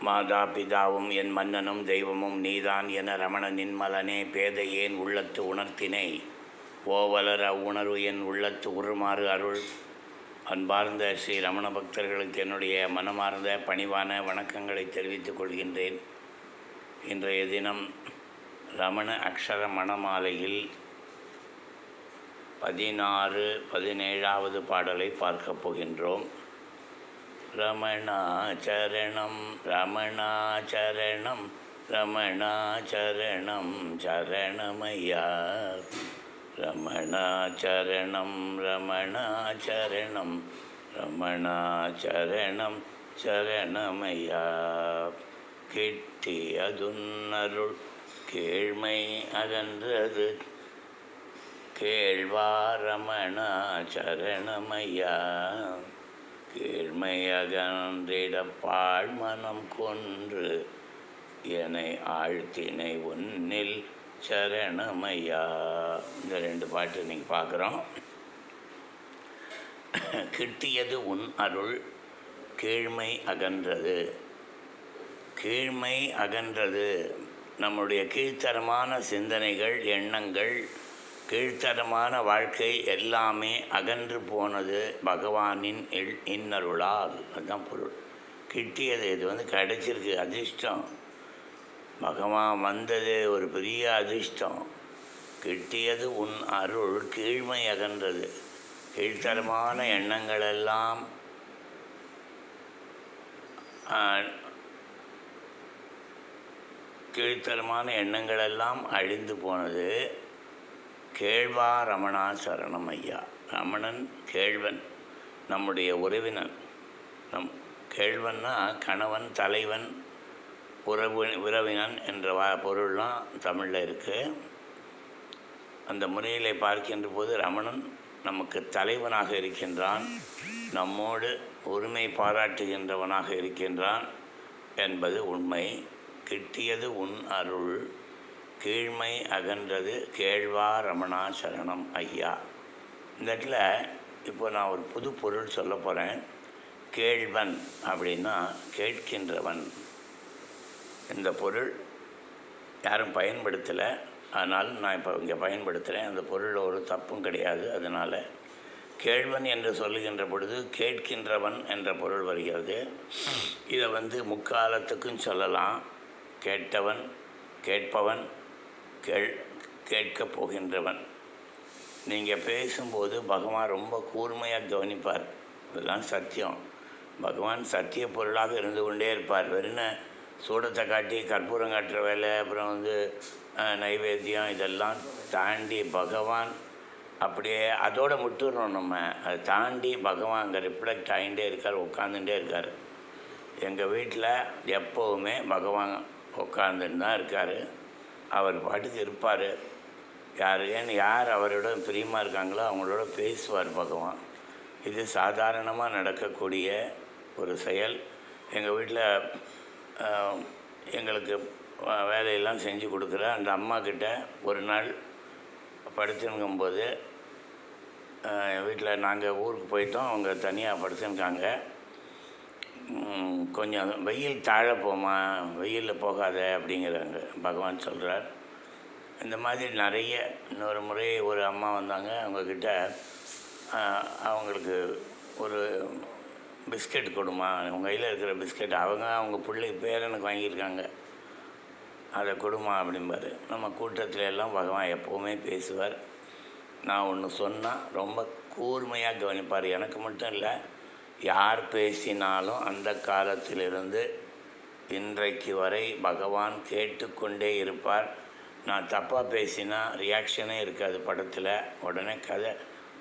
மாதா பிதாவும் என் மன்னனும் தெய்வமும் நீதான் என ரமணனின் மலனே பேதையேன் உள்ளத்து உணர்த்தினை? ஓவலர அவ்வுணர்வு என் உள்ளத்து உருமாறு அருள். அன்பார்ந்த ஸ்ரீ ரமண பக்தர்களுக்கு என்னுடைய மனமார்ந்த பணிவான வணக்கங்களை தெரிவித்துக் கொள்கின்றேன். இன்றைய தினம் ரமண அக்ஷர மணமாலையில் பதினாறு பதினேழாவது பாடலை பார்க்கப் போகின்றோம். ரமணாச்சரணம் ரமணாச்சரணம் ரமணாச்சரணம் சரணமையா ரமணாச்சரணம் ரமணாச்சரணம் ரமணாச்சரணம் சரணமையா கிட்டி அதுன்னருள் கேழ்மை அகன்றது கேழ்வாரமணா சரணமையா கீழ்மையகன்றிட மனம் கொன்று என்னை ஆழ்த்தினை உன்னில் சரணமையா? இந்த ரெண்டு பாட்டு நீங்கள் பார்க்குறோம். கிட்டியது உன் அருள் கீழ்மை அகன்றது. கீழ்மை அகன்றது. நம்முடைய கீழ்த்தரமான சிந்தனைகள் எண்ணங்கள் கீழ்த்தரமான வாழ்க்கை எல்லாமே அகன்று போனது பகவானின் எல் இன்னருளால். அதுதான் பொருள். கிட்டியது இது வந்து கிடைச்சிருக்கு அதிர்ஷ்டம். பகவான் வந்தது ஒரு பெரிய அதிர்ஷ்டம். கிட்டியது உன் அருள் கீழ்மை அகன்றது. கீழ்த்தரமான எண்ணங்களெல்லாம் கீழ்த்தரமான எண்ணங்களெல்லாம் அழிந்து போனது. கேழ்வா ரமணா சரணம் ஐயா. ரமணன் கேழ்வன் நம்முடைய உறவினன் நம் கேழ்வன்னா கணவன் தலைவன் உறவு உறவினன் என்ற வா பொருள்லாம் தமிழில் இருக்குது அந்த முறையில் பார்க்கின்ற போது ரமணன் நமக்கு தலைவனாக இருக்கின்றான். நம்மோடு உரிமை பாராட்டுகின்றவனாக இருக்கின்றான் என்பது உண்மை. கிட்டியது உன் அருள். கீழ்மை அகன்றது கேழ்வா ரமணா சரணம் ஐயா. இந்த இடத்துல இப்போ நான் ஒரு புது பொருள் சொல்ல போகிறேன் கேழ்வன் அப்படின்னா கேட்கின்றவன். இந்த பொருள் யாரும் பயன்படுத்தலை. அதனால் நான் இப்போ இங்கே பயன்படுத்துகிறேன் அந்த பொருளில் ஒரு தப்பும் கிடையாது. அதனால் கேழ்வன் என்று சொல்லுகின்ற பொழுது கேட்கின்றவன் என்ற பொருள் வருகிறது. இதை வந்து முக்காலத்துக்கும் சொல்லலாம். கேட்டவன் கேட்பவன் கேள் கேட்கப் போகின்றவன். நீங்கள் பேசும்போது பகவான் ரொம்ப கூர்மையாக கவனிப்பார். இதெல்லாம் சத்தியம். பகவான் சத்திய பொருளாக இருந்து கொண்டே இருப்பார். வெறும் சூடத்தை காட்டி கற்பூரம் காட்டுற வேலை அப்புறம் வந்து நைவேத்தியம் இதெல்லாம் தாண்டி பகவான் அப்படியே அதோடு முட்டுறோம் நம்ம. அதை தாண்டி பகவான் அங்கே ரிஃப்ளெக்ட் ஆகிட்டே இருக்கார் உட்காந்துட்டே இருக்கார். எங்கள் வீட்டில் எப்போவுமே பகவான் உட்காந்துன்னு தான் இருக்கார். அவர் பாட்டுக்கு இருப்பார். யார் ஏன்னு யார் அவரோட பிரியமாக இருக்காங்களோ அவங்களோட பேசுவார் பகவான். இது சாதாரணமாக நடக்கக்கூடிய ஒரு செயல். எங்கள் வீட்டில் எங்களுக்கு வேலையெல்லாம் செஞ்சு கொடுக்குற அந்த அம்மா கிட்ட ஒரு நாள் படுத்துங்கும்போது வீட்டில் நாங்கள் ஊருக்கு போயிட்டோம். அவங்க தனியாக படுத்துருக்காங்க கொஞ்சம் வெயில் தாழ போமா வெயிலில் போகாத அப்படிங்கிறாங்க. பகவான் சொல்கிறார் இந்த மாதிரி நிறைய இன்னொரு முறை ஒரு அம்மா வந்தாங்க. அவங்கக்கிட்ட அவங்களுக்கு ஒரு பிஸ்கெட் கொடுமா. உங்கள் கையில் இருக்கிற பிஸ்கெட் அவங்க அவங்க பிள்ளைக்கு பேரனுக்கு வாங்கியிருக்காங்க. அதை கொடுமா அப்படிம்பாரு. நம்ம கூட்டத்தில் எல்லாம் பகவான் எப்போவுமே பேசுவார். நான் ஒன்று சொன்னால் ரொம்ப கூர்மையாக கவனிப்பார். எனக்கு மட்டும் இல்லை யார் பேசினாலும் அந்த காலத்திலிருந்து இன்றைக்கு வரை பகவான் கேட்டுக்கொண்டே இருப்பார். நான் தப்பாக பேசினா ரியாக்ஷனே இருக்காது படத்தில். உடனே கதை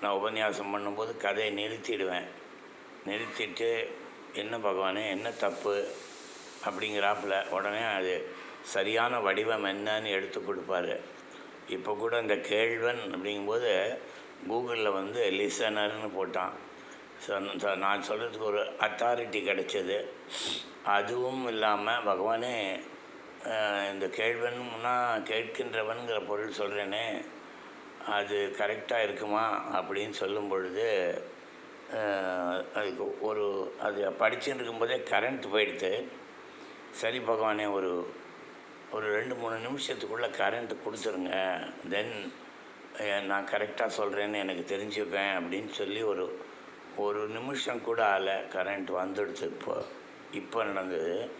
நான் உபன்யாசம் பண்ணும்போது கதையை நிறுத்திடுவேன். நிறுத்திட்டு என்ன பகவானே என்ன தப்பு? அப்படிங்கிறாப்புல உடனே அது சரியான வடிவம் என்னன்னு எடுத்து கொடுப்பாரு. இப்போ கூட இந்த கேழ்வன் அப்படிங்கும்போது கூகுளில் வந்து லிசனர்னு போட்டான். சொன்ன நான் சொல்கிறதுக்கு ஒரு அத்தாரிட்டி கிடைச்சது. அதுவும் இல்லாமல் பகவானே இந்த கேழ்வன்னா கேட்கின்றவன்கிற பொருள் சொல்கிறேனே அது கரெக்டாக இருக்குமா அப்படின்னு சொல்லும் பொழுது அதுக்கு ஒரு அது படிச்சுட்டு இருக்கும்போதே கரண்ட் போயிடுது. சரி பகவானே ஒரு ஒரு ரெண்டு மூணு நிமிஷத்துக்குள்ளே கரண்ட் கொடுத்துருங்க. தென் நான் கரெக்டாக சொல்கிறேன்னு எனக்கு தெரிஞ்சுப்பேன் அப்படின்னு சொல்லி ஒரு ஒரு நிமிஷம் கூட ஆலை கரண்ட் வந்துடுது இப்போ இப்போ நடந்தது.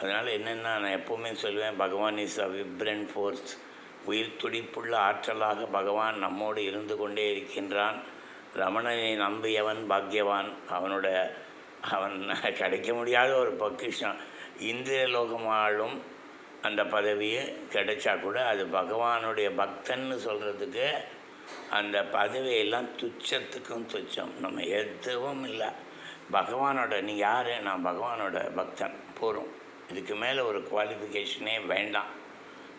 அதனால் என்னென்னா நான் எப்போவுமே சொல்லுவேன் பகவான் இஸ் அ விப்ரன் ஃபோர்ஸ் உயிர் துடிப்புள்ள ஆற்றலாக பகவான் நம்மோடு இருந்து கொண்டே இருக்கின்றான். ரமணனை நம்பியவன் பாக்யவான். அவனோட அவன் கிடைக்க முடியாத ஒரு பொக்கிஷம். இந்திர லோகமாலும் அந்த பதவியை கிடைச்சா கூட அது பகவானுடைய பக்தன்னு சொல்கிறதுக்கு அந்த பதவியெல்லாம் துச்சத்துக்கும் துச்சம். நம்ம எதுவும் இல்லை. பகவானோட நீ யார்? நான் பகவானோட பக்தன். போகிறோம் இதுக்கு மேலே ஒரு குவாலிஃபிகேஷனே வேண்டாம்.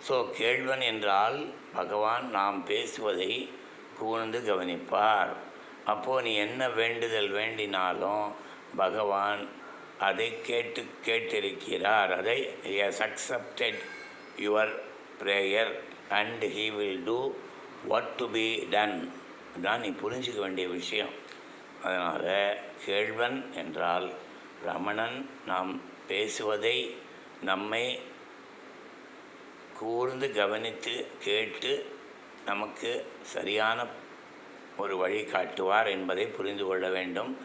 ஸோ கேள்வன் என்றால் பகவான் நாம் பேசுவதை கூர்ந்து கவனிப்பார். அப்போது நீ என்ன வேண்டுதல் வேண்டினாலும் பகவான் அதை கேட்டு கேட்டிருக்கிறார். அதை has accepted your prayer and he will do what to be done தான் நீ புரிஞ்சுக்க வேண்டிய விஷயம். அதனால் கேள்வன் என்றால் ரமணன் நாம் பேசுவதை நம்மை கூர்ந்து கவனித்து கேட்டு நமக்கு சரியான ஒரு வழி காட்டுவார் என்பதை புரிந்து கொள்ள வேண்டும்.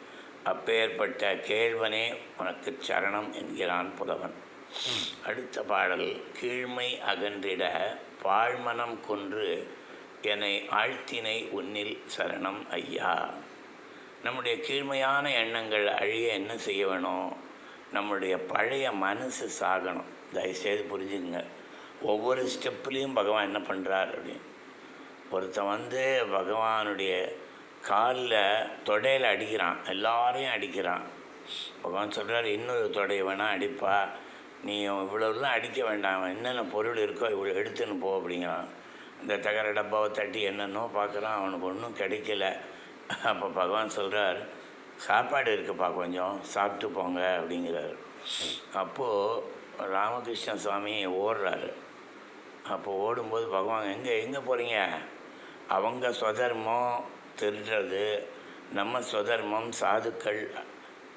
அப்பேற்பட்ட கேழ்வனே உனக்கு சரணம் என்கிறான் புலவன். அடுத்த பாடல் கீழ்மை அகன்றிட பாழ்மனம் கொன்று என்னை ஆழ்த்தினை உன்னில் சரணம் ஐயா. நம்முடைய கீழ்மையான எண்ணங்கள் அழிய என்ன செய்ய வேணும்? நம்முடைய பழைய மனசு சாகணும். தயவுசெய்து புரிஞ்சுங்க ஒவ்வொரு ஸ்டெப்லேயும் பகவான் என்ன பண்ணுறார் அப்படின்னு. ஒருத்தன் வந்து பகவானுடைய காலில் தொடையில் அடிக்கிறான். எல்லாரையும் அடிக்கிறான். பகவான் சொல்கிறார் இன்னொரு தொடையை வேணால் அடிப்பா. நீ இவ்வளோலாம் அடிக்க வேண்டாம். என்னென்ன பொருள் இருக்கோ இவ்வளோ எடுத்துன்னு போ அப்படிங்கிறான். இந்த தகர டப்பாவை தட்டி என்னென்னோ பார்க்குறான் அவனுக்கு ஒன்றும் கிடைக்கல. அப்போ பகவான் சொல்கிறார் சாப்பாடு இருக்குப்பா கொஞ்சம் சாப்பிட்டு போங்க அப்படிங்கிறார். அப்போது ராமகிருஷ்ண சுவாமி ஓடுறாரு. அப்போ ஓடும்போது பகவான் எங்கே எங்கே போகிறீங்க அவங்க சுதர்மம் திருடுறது நம்ம சுதர்மம் சாதுக்கள்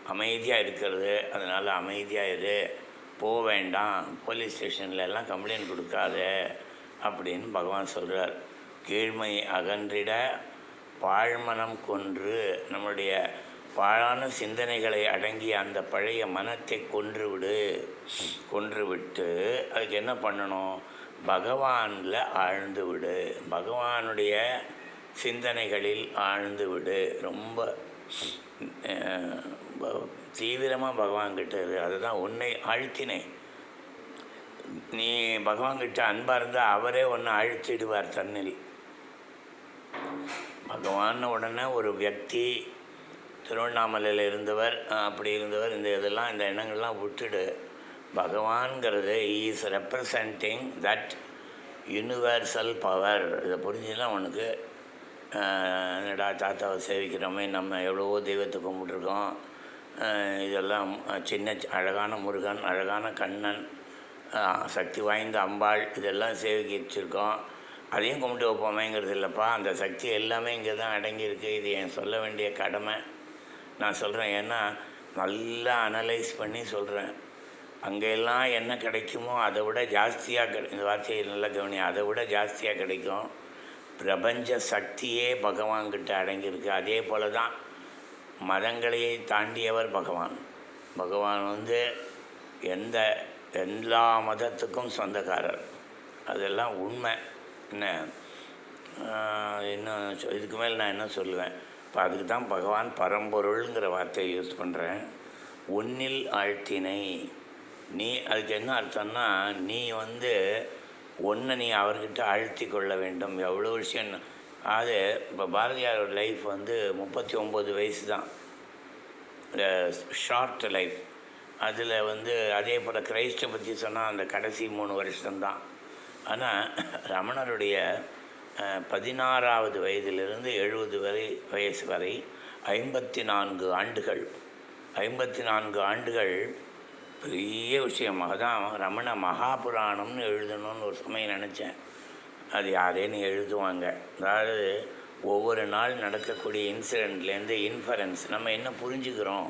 அமைதியாக இருக்கிறது. அதனால் அமைதியாக இரு. போக வேண்டாம். போலீஸ் ஸ்டேஷன்லலாம் கம்ப்ளைண்ட் கொடுக்காது. அப்படின்னு பகவான் சொல்கிறார் கீழ்மை அகன்றிட பாழ்மனம் கொன்று நம்முடைய பாழான சிந்தனைகளை அடங்கிய அந்த பழைய மனத்தை கொன்று விடு அதுக்கு என்ன பண்ணணும்? பகவானில் ஆழ்ந்து விடு பகவானுடைய சிந்தனைகளில் ஆழ்ந்து விடு ரொம்ப தீவிரமாக பகவான்கிட்ட இரு. அதுதான் உன்னை ஆழ்த்தினேன். நீ பகவான்கிட்ட அன்பாக இருந்தால் அவரே ஒன்று அழிச்சிடுவார் தன்னில். பகவான் உடனே ஒரு வியக்தி திருவண்ணாமலையில் இருந்தவர் அப்படி இருந்தவர் இந்த இதெல்லாம் இந்த எண்ணங்கள்லாம் விட்டுடு. பகவான்கிறது is representing that universal power இதை புரிஞ்சுன்னா உனக்கு என்னடா தாத்தாவை சேவிக்கிறோமே நம்ம எவ்வளவோ தெய்வத்தை கும்பிட்ருக்கோம் இதெல்லாம் சின்ன சி- அழகான முருகன் அழகான கண்ணன் சக்தி வாய்ந்த அம்பாள் இதெல்லாம் சேவிக்கிச்சிருக்கோம் அதையும் கும்பிட்டு வைப்போமேங்கிறது இல்லைப்பா. அந்த சக்தி எல்லாமே இங்கே தான் அடங்கியிருக்கு. இது என் சொல்ல வேண்டிய கடமை? நான் சொல்கிறேன் ஏன்னா நல்லா அனலைஸ் பண்ணி சொல்கிறேன் அங்கெல்லாம் என்ன கிடைக்குமோ அதை விட ஜாஸ்தியாக கிடை இந்த வார்த்தையை நல்லா கவனி அதை விட ஜாஸ்தியாக கிடைக்கும். பிரபஞ்ச சக்தியே பகவான்கிட்ட அடங்கியிருக்கு. அதே போல தான் மதங்களையே தாண்டியவர் பகவான். பகவான் வந்து எந்த எல்லா மதத்துக்கும் சொந்தக்காரர். அதெல்லாம் உண்மை. என்ன? இன்னும் சொ- இதுக்கு மேல் நான் என்ன சொல்லுவேன்? இப்போ அதுக்கு தான் பகவான் பரம்பொருள்ங்கிற வார்த்தையை யூஸ் பண்ணுறேன் உன்னில் ஆழ்த்தினை. நீ அதுக்கு என்ன அர்த்தம்னா நீ வந்து ஒன்றை நீ அவர்கிட்ட அழுத்தி கொள்ள வேண்டும். எவ்வளோ விஷயம் அது இப்போ பாரதியாரோட லைஃப் வந்து முப்பத்தி ஒம்பது வயசு தான். ஷார்ட் லைஃப் அதில் வந்து அதே போல் கிரைஸ்டை பற்றி சொன்னால் அந்த கடைசி மூணு வருஷம்தான். ஆனால் ரமணருடைய பதினாறாவது வயதிலிருந்து எழுபது வரை வயசு வரை ஐம்பத்தி நான்கு ஆண்டுகள். ஐம்பத்தி நான்கு ஆண்டுகள் பெரிய விஷயமாக தான் ரமண மகாபுராணம்னு எழுதணும்னு ஒரு சமயம் நினச்சேன். அது யாரேன்னு எழுதுவாங்க. அதாவது ஒவ்வொரு நாள் நடக்கக்கூடிய இன்சிடெண்ட்லேருந்து இன்ஃபரன்ஸ் நம்ம என்ன புரிஞ்சுக்கிறோம்?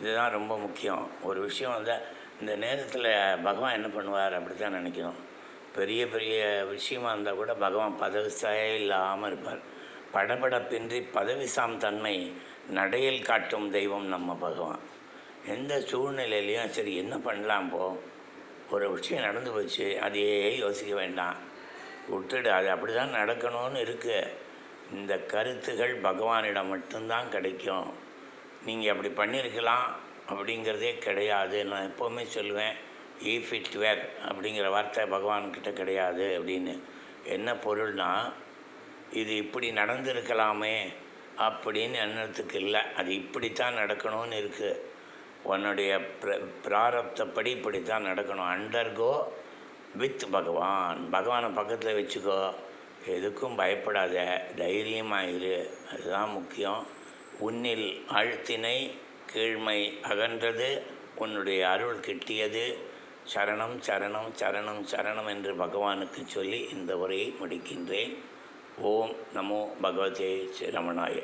இதுதான் ரொம்ப முக்கியம். ஒரு விஷயம் வந்து இந்த நேரத்தில் பகவான் என்ன பண்ணுவார் அப்படி தான் நினைக்கணும். பெரிய பெரிய விஷயமா இருந்தால் கூட பகவான் பதவிசாயே இல்லாமல் இருப்பார். படபடப்பின்றி பதவிசாம் தன்மை நடையில் காட்டும் தெய்வம் நம்ம பகவான். எந்த சூழ்நிலையிலையும் சரி என்ன பண்ணலாம் போ? ஒரு விஷயம் நடந்து போச்சு அதையே யோசிக்க வேண்டாம். விட்டுடு அது அப்படி தான் நடக்கணும்னு இருக்குது இந்த கருத்துகள் பகவானிடம் மட்டும்தான் கிடைக்கும். நீங்கள் அப்படி பண்ணியிருக்கலாம் அப்படிங்கிறதே கிடையாது. நான் எப்போவுமே சொல்லுவேன் ஈஃப் இட் வேர் அப்படிங்கிற வார்த்தை பகவான்கிட்ட கிடையாது அப்படின்னு. என்ன பொருள்னா இது இப்படி நடந்திருக்கலாமே அப்படின்னு எண்ணத்துக்கு இல்லை. அது இப்படித்தான் நடக்கணும்னு இருக்குது உன்னுடைய பிர பிராரப்தப்படி இப்படித்தான் நடக்கணும். அண்டர்கோ வித் பகவான். பகவானை பக்கத்தில் வச்சுக்கோ. எதுக்கும் பயப்படாத. தைரியமாயிரு அதுதான் முக்கியம். உன்னில் ஆழ்த்தினை கீழ்மை அகன்றது உன்னுடைய அருள் கிட்டியது. சரணம் சரணம் சரணம் சரணம் என்று பகவானுக்கு சொல்லி இந்த உரையை முடிக்கின்றேன். ஓம் நமோ பகவதே சிரமணாய